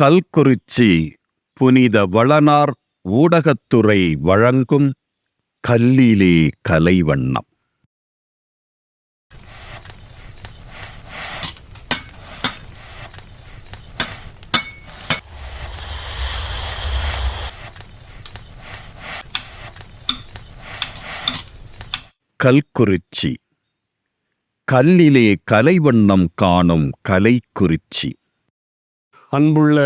கல்குறிச்சி புனித வளனார் ஊடகத்துறை வழங்கும் கல்லிலே கலைவண்ணம். கல்குறிச்சி. கல்லிலே கலைவண்ணம் காணும் கலைக்குறிச்சி. அன்புள்ள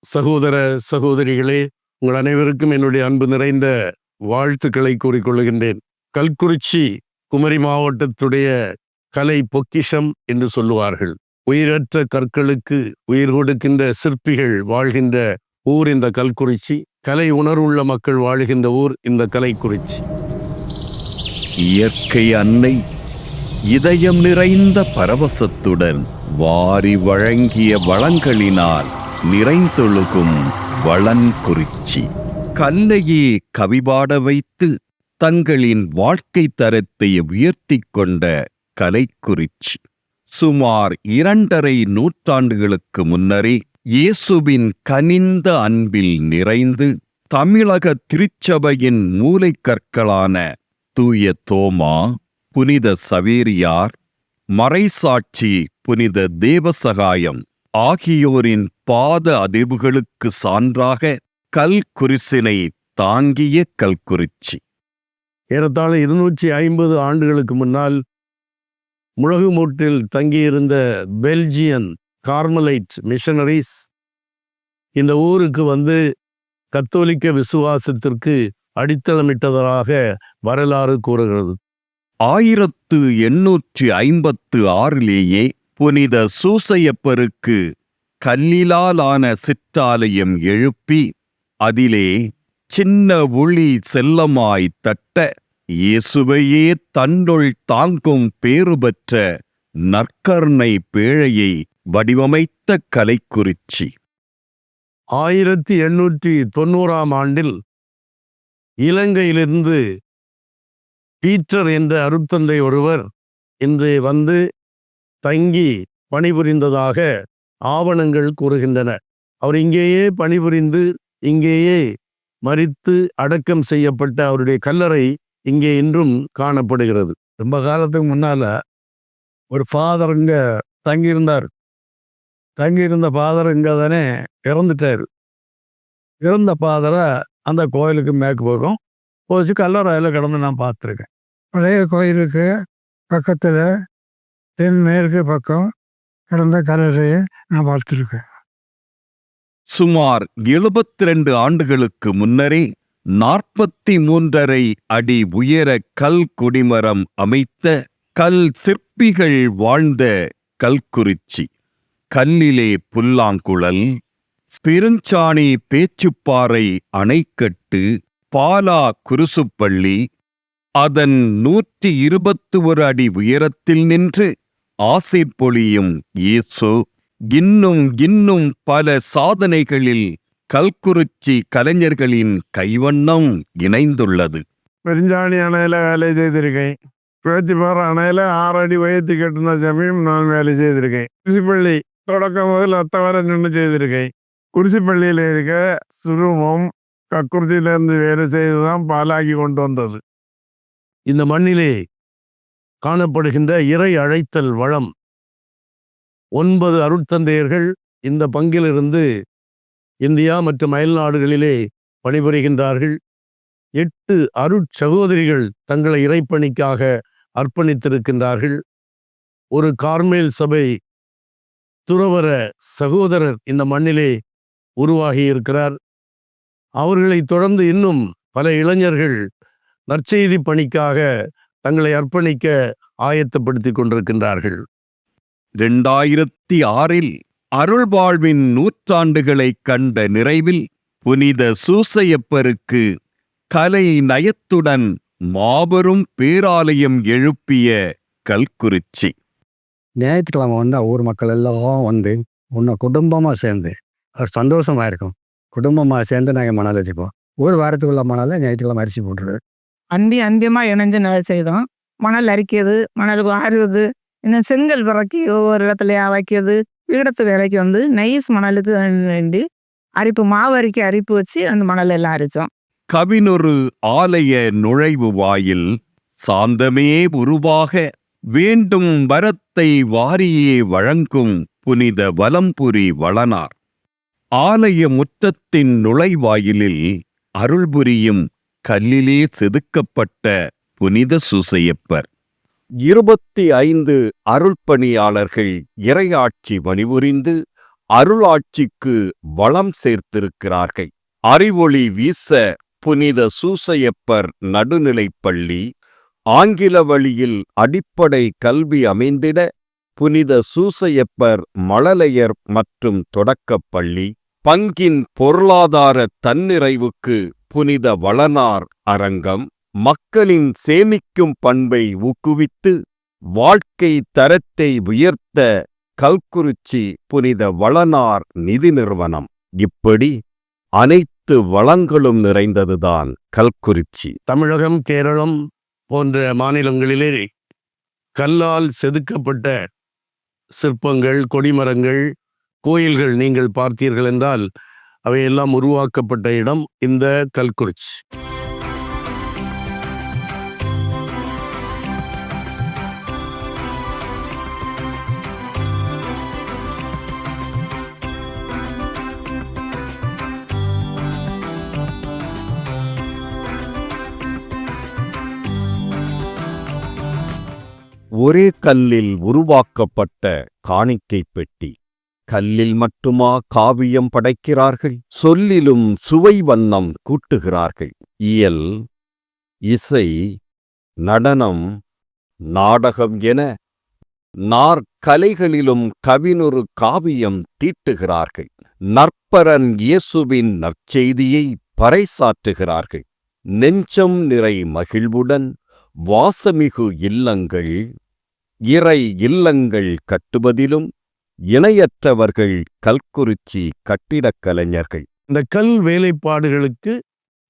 சகோதர சகோதரிகளே உங்கள் அனைவருக்கும் என்னுடைய அன்பு நிறைந்த வாழ்த்துக்களை கூறிக்கொள்கின்றேன். கல்குறிச்சி குமரி மாவட்டத்துடைய கலை பொக்கிஷம் என்று சொல்லுவார்கள். உயிரற்ற கற்களுக்கு உயிர் கொடுக்கின்ற சிற்பிகள் வாழ்கின்ற ஊர் இந்த கல்குறிச்சி. கலை உணர்வுள்ள மக்கள் வாழ்கின்ற ஊர் இந்த கலைக்குறிச்சி. இயற்கை அன்னை இதயம் நிறைந்த பரவசத்துடன் வாரி வழங்கிய வளங்களினால் நிறைந்தொழுகும் வளன்குறிச்சி கல்லையே கவிபாட வைத்து தங்களின் வாழ்க்கை தரத்தை உயர்த்திக் கொண்ட கலைக்குறிச்சி சுமார் இரண்டரை நூற்றாண்டுகளுக்கு முன்னரே இயேசுவின் கனிந்த அன்பில் நிறைந்து தமிழக திருச்சபையின் மூலைக்கற்களான தூய தோமா புனித சவேரியார் மறைசாட்சி புனித தேவசகாயம் ஆகியோரின் பாத அதிர்வுகளுக்கு சான்றாக கல்குரிசினை தாங்கிய கல்குறிச்சி. ஏறத்தாழ இருநூற்றி ஐம்பது ஆண்டுகளுக்கு முன்னால் முழகுமூட்டில் தங்கியிருந்த பெல்ஜியன் கார்மலைட் மிஷனரிஸ் இந்த ஊருக்கு வந்து கத்தோலிக்க விசுவாசத்திற்கு அடித்தளமிட்டதாக வரலாறு கூறுகிறது. ஆயிரத்து எண்ணூற்றி ஐம்பத்து ஆறிலேயே புனித சூசையப்பருக்கு கல்லிலாலான சிற்றாலயம் எழுப்பி அதிலே சின்ன ஒளி செல்லமாய் தட்ட இயேசுவையே தன்னுள் தாங்கும் பேறு பெற்ற நற்கர்ணை பேழையை வடிவமைத்த கலைக்குறிச்சி. ஆயிரத்தி எண்ணூற்றி தொண்ணூறாம் ஆண்டில் இலங்கையிலிருந்து பீட்டர் என்ற அருட்தந்தை ஒருவர் இன்று வந்து தங்கி பணிபுரிந்ததாக ஆவணங்கள் கூறுகின்றன. அவர் இங்கேயே பணிபுரிந்து இங்கேயே மறித்து அடக்கம் செய்யப்பட்ட அவருடைய கல்லறை இங்கே இன்றும் காணப்படுகிறது. ரொம்ப காலத்துக்கு முன்னால் ஒரு ஃபாதர் இங்கே தங்கியிருந்தார். தங்கியிருந்த ஃபாதர் இங்கே தானே இறந்துட்டார். இறந்த ஃபாதரை அந்த கோயிலுக்கு மேற்கு பக்கம் போச்சு கல்லறையில் கிடந்து நான் பார்த்துருக்கேன். பழைய கோயிலுக்கு பக்கத்தில் தென்மேற்கு பக்கம் கிடந்த கல்லறையை நான் பார்த்துருக்கேன். சுமார் எழுபத்தி ரெண்டு ஆண்டுகளுக்கு முன்னரே நாற்பத்தி மூன்றரை அடி உயர கல் கொடிமரம் அமைத்த கல் சிற்பிகள் வாழ்ந்த கல்குறிச்சி. கல்லிலே புல்லாங்குழல் பெருஞ்சாணி பேச்சுப்பாறை அணைக்கட்டு பாலா குருசுப்பள்ளி அதன் நூற்றி இருபத்து ஒரு அடி உயரத்தில் நின்று ஆசைப் பொழியும் இயேசு இன்னும் இன்னும் பல சாதனைகளில் கல்குறிச்சி கலைஞர்களின் கைவண்ணம் இணைந்துள்ளது. பெருஞ்சாணி அணையில் வேலை செய்திருக்கேன். பேத்திப்பாறை அணையில் ஆறு அடி உயர்த்தி கட்டின சமயம் நான் வேலை செய்திருக்கேன். குருசிப்பள்ளி தொடக்கம் முதல் அத்தவரை நின்று செய்திருக்கேன். குருசிப்பள்ளியில் இருக்க சுருமம் கக்குறிச்சியிலேருந்து வேலை செய்து தான் பாலாகி கொண்டு வந்தது இந்த மண்ணிலே காணப்படுகின்ற இறை அழைத்தல் வளம் ஒன்பது அருட்தந்தையர்கள் இந்த பங்கிலிருந்து இந்தியா மற்றும் அயல்நாடுகளிலே பணிபுரிகின்றார்கள் எட்டு அருட்சகோதரிகள் தங்களை இறைப்பணிக்காக அர்ப்பணித்திருக்கின்றார்கள் ஒரு கார்மேல் சபை துறவர சகோதரர் இந்த மண்ணிலே உருவாகி இருக்கிறார் அவர்களைத் தொடர்ந்து இன்னும் பல இளைஞர்கள் நற்செய்தி பணிக்காக தங்களை அர்ப்பணிக்க ஆயத்தப்படுத்திக் கொண்டிருக்கின்றார்கள். இரண்டாயிரத்தி ஆறில் அருள்வாழ்வின் நூற்றாண்டுகளைக் கண்ட நிறைவில் புனித சூசையப்பருக்கு கலை நயத்துடன் மாபெரும் பேராலயம் எழுப்பிய கல்குறிச்சி. ஞாயிற்றுக்கிழமை வந்து ஊர் மக்கள் எல்லாம் வந்து உன்னை குடும்பமாக சேர்ந்து ஒரு சந்தோஷமாக இருக்கும். குடும்பமாக சேர்ந்து நாங்கள் மணல் அரிசிப்போம் ஒரு வாரத்துக்குள்ள மணலை ஞாயிற்றுக்கிழமை அரிசி போட்டுருவோம். அன்பி அன்பியமாக இணைஞ்சு நாங்கள் செய்தோம். மணல் அரிக்கிறது மணல் ஆறுவது இன்னும் செங்கல் பிறக்கி ஒவ்வொரு இடத்துலையா வைக்கிறது பீடத்து வேலைக்கு வந்து நைஸ் மணலுக்கு வேண்டி அரிப்பு மாவு அரிக்க அரிப்பு வச்சு அந்த மணல் எல்லாம் அரிச்சோம். கவினொரு ஆலய நுழைவு வாயில் சாந்தமே உருவாக வேண்டும் வரத்தை வாரியே வழங்கும் புனித வலம்புரி வளனார். ஆலய முற்றத்தின் நுழைவாயிலில் அருள்புரியும் கல்லிலே செதுக்கப்பட்ட புனித சுசையப்பர். இருபத்தி ஐந்து அருள்பணியாளர்கள் இறையாட்சி பணிபுரிந்து அருளாட்சிக்கு வளம் சேர்த்திருக்கிறார்கள். அறிவொளி வீச புனித சூசையப்பர் நடுநிலைப்பள்ளி ஆங்கில வழியில் அடிப்படை கல்வி அமைந்திட புனித சூசையப்பர் மழலையர் மற்றும் தொடக்கப்பள்ளி பங்கின் பொருளாதார தன்னிறைவுக்கு புனித வளனார் அரங்கம் மக்களின் சேமிக்கும் பண்பை ஊக்குவித்து வாழ்க்கை தரத்தை உயர்த்த கல்குறிச்சி புனித வளனார் நிதி நிறுவனம். இப்படி அனைத்து வளங்களும் நிறைந்ததுதான் கல்குறிச்சி. தமிழகம் கேரளம் போன்ற மாநிலங்களிலே கல்லால் செதுக்கப்பட்ட சிற்பங்கள் கொடிமரங்கள் கோயில்கள் நீங்கள் பார்த்தீர்கள் என்றால் அவையெல்லாம் உருவாக்கப்பட்ட இடம் இந்த கல்குறிச்சி. ஒரே கல்லில் உருவாக்கப்பட்ட காணிக்கை பெட்டி. கல்லில் மட்டுமா காவியம் படைக்கிறார்கள்? சொல்லிலும் சுவை வண்ணம் கூட்டுகிறார்கள். இயல் இசை நடனம் நாடகம் என நாற்கலைகளிலும் கவினொரு காவியம் தீட்டுகிறார்கள். நற்பரன் இயேசுவின் நற்செய்தியை பறைசாற்றுகிறார்கள். நெஞ்சம் நிறை மகிழ்வுடன் வாசமிகு இல்லங்கள் இறை இல்லங்கள் கட்டுவதிலும் இணையற்றவர்கள் கல்குறிச்சி கட்டிடக் கலைஞர்கள். இந்த கல் வேலைப்பாடுகளுக்கு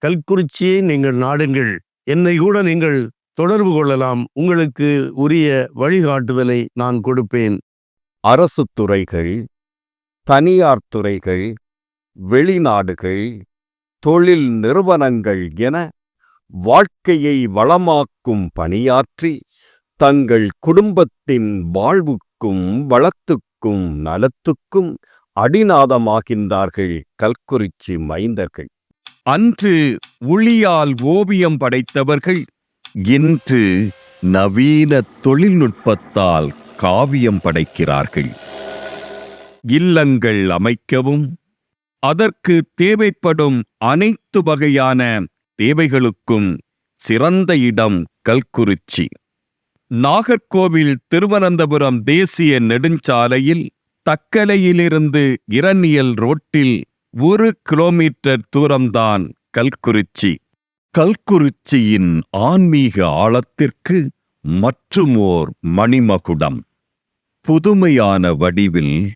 கல்குறிச்சியை நீங்கள் நாடுங்கள். என்னை கூட நீங்கள் தொடர்பு கொள்ளலாம். உங்களுக்கு உரிய வழிகாட்டுதலை நான் கொடுப்பேன். அரசு துறைகள் தனியார் துறைகள் வெளிநாடுகள் தொழில் நிறுவனங்கள் என வாழ்க்கையை வளமாக்கும் பணியாற்றி தங்கள் குடும்பத்தின் வாழ்வுக்கும் வளத்துக்கும் நலத்துக்கும் அடிநாதமாகின்றார்கள் கல்குறிச்சி மைந்தர்கள். அன்று உளியால் ஓவியம் படைத்தவர்கள் இன்று நவீன தொழில்நுட்பத்தால் காவியம் படைக்கிறார்கள். இல்லங்கள் அமைக்கவும் அதற்கு தேவைப்படும் அனைத்து வகையான தேவைகளுக்கும் சிறந்த இடம் கல்குறிச்சி. நாகர்கோவில் திருவனந்தபுரம் தேசிய நெடுஞ்சாலையில் தக்கலையிலிருந்து இரணியல் ரோட்டில் ஒரு கிலோமீட்டர் தூரம்தான் கல்குறிச்சி. கல்குறிச்சியின் ஆன்மீக ஆழத்திற்கு மற்றுமோர் மணிமகுடம். புதுமையான வடிவில்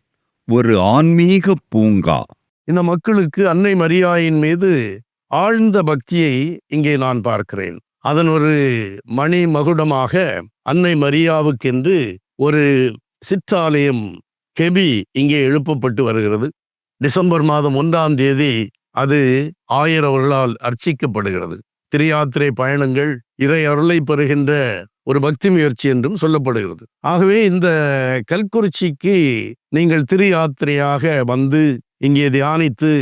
ஒரு ஆன்மீக பூங்கா. இந்த மக்களுக்கு அன்னை மரியாயின் மீது ஆழ்ந்த பக்தியை இங்கே நான் பார்க்கிறேன். அதன் ஒரு மணி மகுடமாக அன்னை மரியாவுக்கென்று ஒரு சிற்றாலயம் கெபி இங்கே எழுப்பப்பட்டு வருகிறது. டிசம்பர் மாதம் ஒன்றாம் தேதி அது ஆயிரவர்களால் அர்ச்சிக்கப்படுகிறது. திரையாத்திரை பயணங்கள் இறை அருளை பெறுகின்ற ஒரு பக்தி முயற்சி என்றும் சொல்லப்படுகிறது. ஆகவே இந்த கல்குறிச்சிக்கு நீங்கள் திரு யாத்திரையாக வந்து இங்கே தியானித்து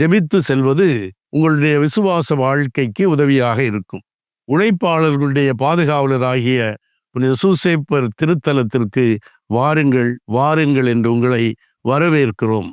ஜெபித்து செல்வது உங்களுடைய விசுவாச வாழ்க்கைக்கு உதவியாக இருக்கும். உழைப்பாளர்களுடைய பாதுகாவலராகிய புனித சூசேப்பர் திருத்தலத்திற்கு வாருங்கள் வாருங்கள் என்று உங்களை வரவேற்கிறோம்.